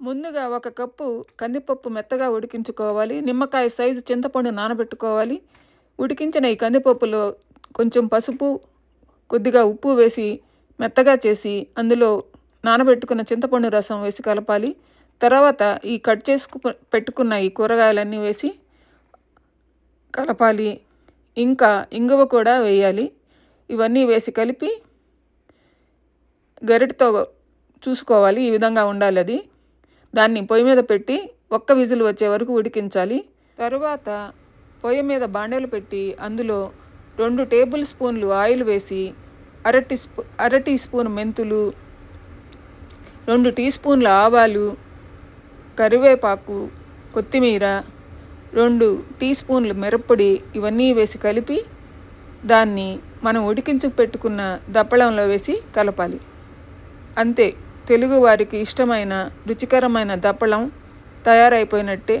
ముందుగా ఒక కప్పు కందిపప్పు మెత్తగా ఉడికించుకోవాలి. నిమ్మకాయ సైజు చింతపండు నానబెట్టుకోవాలి. ఉడికించిన ఈ కందిపప్పులో కొంచెం పసుపు కొద్దిగా ఉప్పు వేసి మెత్తగా చేసి అందులో నానబెట్టుకున్న చింతపండు రసం వేసి కలపాలి. తర్వాత ఈ కట్ చేసుకు పెట్టుకున్న ఈ కూరగాయలన్నీ వేసి కలపాలి. ఇంకా ఇంగువ కూడా వేయాలి. ఇవన్నీ వేసి కలిపి గరిటతో చూసుకోవాలి. ఈ విధంగా ఉండాలి అది. దాన్ని పొయ్యి మీద పెట్టి ఒక్క విజిల్ వచ్చే వరకు ఉడికించాలి. తరువాత పొయ్యి మీద బాండలు పెట్టి అందులో రెండు టేబుల్ స్పూన్లు ఆయిల్ వేసి అర టీ స్పూ అర టీ స్పూన్ మెంతులు రెండు టీ స్పూన్ల ఆవాలు కరివేపాకు కొత్తిమీర రెండు టీ స్పూన్లు మిరప్పొడి ఇవన్నీ వేసి కలిపి దాన్ని మనం ఉడికించి పెట్టుకున్న దప్పడంలో వేసి కలపాలి. అంతే. తెలుగు వారికి ఇష్టమైన రుచికరమైన దప్పడం తయారైపోయినట్టే